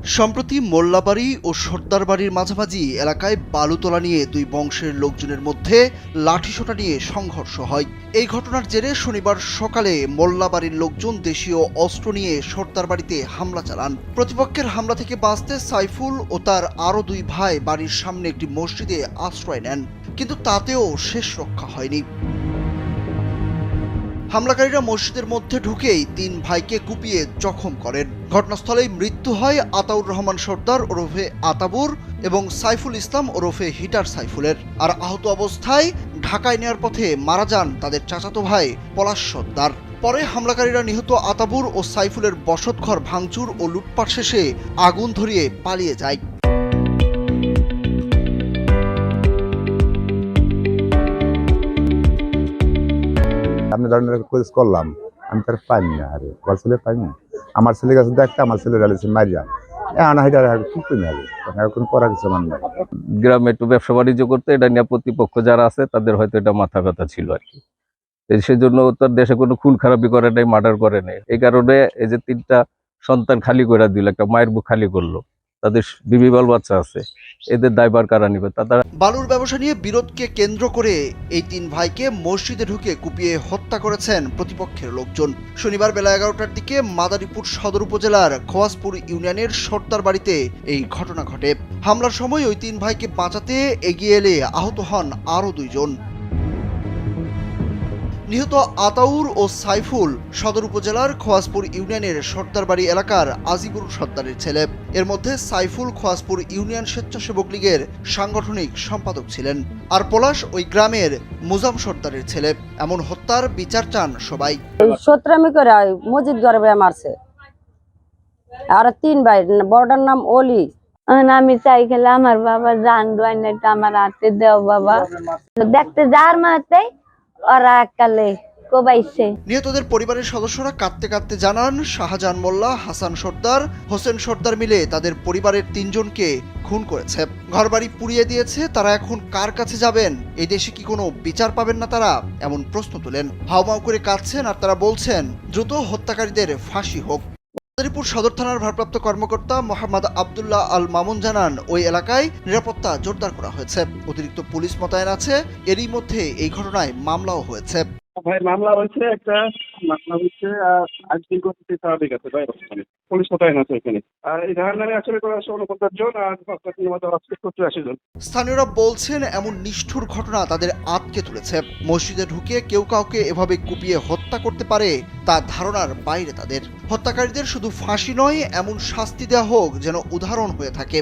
সম্প্রতি মোল্লাবাড়ি ও সর্দার বাড়ির মাঝামাঝি এলাকায় বালু তোলা নিয়ে দুই বংশের লোকজনের মধ্যে লাঠিসোঁটা নিয়ে সংঘর্ষ হয়। এই ঘটনার জেরে শনিবার সকালে মোল্লাবাড়ির লোকজন দেশীয় অস্ত্র নিয়ে সর্দার বাড়িতে হামলা চালান। প্রতিপক্ষের হামলা থেকে বাঁচতে সাইফুল ও তার আরও দুই ভাই বাড়ির সামনে একটি মসজিদে আশ্রয় নেন, কিন্তু তাতেও শেষ রক্ষা হয়নি। হামলাকারীরা মসজিদের মধ্যে ঢুকেই তিন ভাইকে কুপিয়ে জখম করেন। ঘটনাস্থলেই মৃত্যু হয় আতাউর রহমান সর্দার ওরফে আতাবুর এবং সাইফুল ইসলাম ওরফে হিটার সাইফুলের। আর আহত অবস্থায় ঢাকায় নেওয়ার পথে মারা যান তাদের চাচাতো ভাই পলাশ সর্দার। পরে হামলাকারীরা নিহত আতাবুর ও সাইফুলের বসতঘর ভাঙচুর ও লুটপাট শেষে আগুন ধরিয়ে পালিয়ে যায়। আমি ধরনের খোঁজ করলাম, আমি তার পাইনি না, আরে আমার ছেলে পাইনি? আমার ছেলে কাছে দেখতে আমার ছেলে ডালেছে মারিয়া গ্রামে একটু ব্যবসা বাণিজ্য করতে, এটা নিয়ে প্রতিপক্ষ যারা আছে, তাদের হয়তো এটা মাথা ব্যথা ছিল আর কি। তার দেশে কোনো খারাপি করে নাই, মার্ডার করে নাই। এই কারণে এই যে তিনটা সন্তান খালি করে দিল, একটা মায়ের বুক খালি করল। তাদের বিবি বাল বাচ্চা আছে, এদের দায়বার কারা নিবে? তারা বালুর ব্যবসা নিয়ে বিরোধকে কেন্দ্র করে এই তিন ভাইকে মসজিদে ঢুকে কুপিয়ে হত্যা করেছেন প্রতিপক্ষের লোকজন। শনিবার বেলা এগারোটার দিকে মাদারীপুর সদর উপজেলার খোয়াসপুর ইউনিয়নের সর্দার বাড়িতে এই ঘটনা ঘটে। হামলার সময় ওই তিন ভাইকে বাঁচাতে এগিয়ে এলে আহত হন আরও দুইজন। নিহত আতাউর ও সাইফুল সদর উপজেলার খোয়াসপুর ইউনিয়নের সর্দারবাড়ি এলাকার আজিবুর সর্দারের ছেলে। এর মধ্যে সাইফুল খোয়াসপুর ইউনিয়ন স্বেচ্ছাসেবক লীগের সাংগঠনিক সম্পাদক ছিলেন। আর পলাশ ওই গ্রামের মুজাম সর্দারের ছেলে। এমন হত্যার বিচার চান সবাই। সত্রামি করে ওই গর্বে মারছে। আর তিন ভাই বড়টার নাম অলি। আমি চাই খেলে আমার বাবা জান দোয়াই আমার হাতে দেও বাবা। দেখতে যার মাতে ওরা নিহতদের পরিবারের সদস্যরা কাঁদতে কাঁদতে জানান, শাহজাহান মোল্লা, হাসান সর্দার, হোসেন সর্দার মিলে তাদের পরিবারের তিনজনকে খুন করেছে। ঘরবাড়ি পুড়িয়ে দিয়েছে, তারা এখন কার কাছে যাবেন? এই দেশে কি কোনো বিচার পাবেন না তারা? এমন প্রশ্ন তোলেন। হাউমাউ করে কাঁদছেন আর তারা বলছেন, দ্রুত হত্যাকারীদের ফাঁসি হোক। মাদারীপুর সদর থানার ভারপ্রাপ্ত কর্মকর্তা মোহাম্মদ আবদুল্লাহ আল মামুন জানান, ওই এলাকায় নিরাপত্তা জোরদার করা হয়েছে। অতিরিক্ত পুলিশ মোতায়েন আছে, এরই মধ্যে এই ঘটনায় মামলাও হয়েছে। ভাই, মামলা হয়েছে একটা, মামলা হয়েছে, আর আজকে স্বাভাবিক আছে ভাই পুলিশ মোতায়েন আছে এখানে। আর এই ধারণ নামে আসলে করা আছে উনপঞ্চাশ জন আর আপনার সত্তর আশি জন স্থানীয়রা বলছেন এমন নিষ্ঠুর ঘটনা তাদের আটকে তুলেছে। মসজিদে ঢুকে কেউ কাউকে এভাবে কুপিয়ে হত্যা করতে পারে তা ধারণার বাইরে তাদের। হত্যাকারীদের শুধু ফাঁসি নয় এমন শাস্তি দেওয়া হোক যেন উদাহরণ হয়ে থাকে।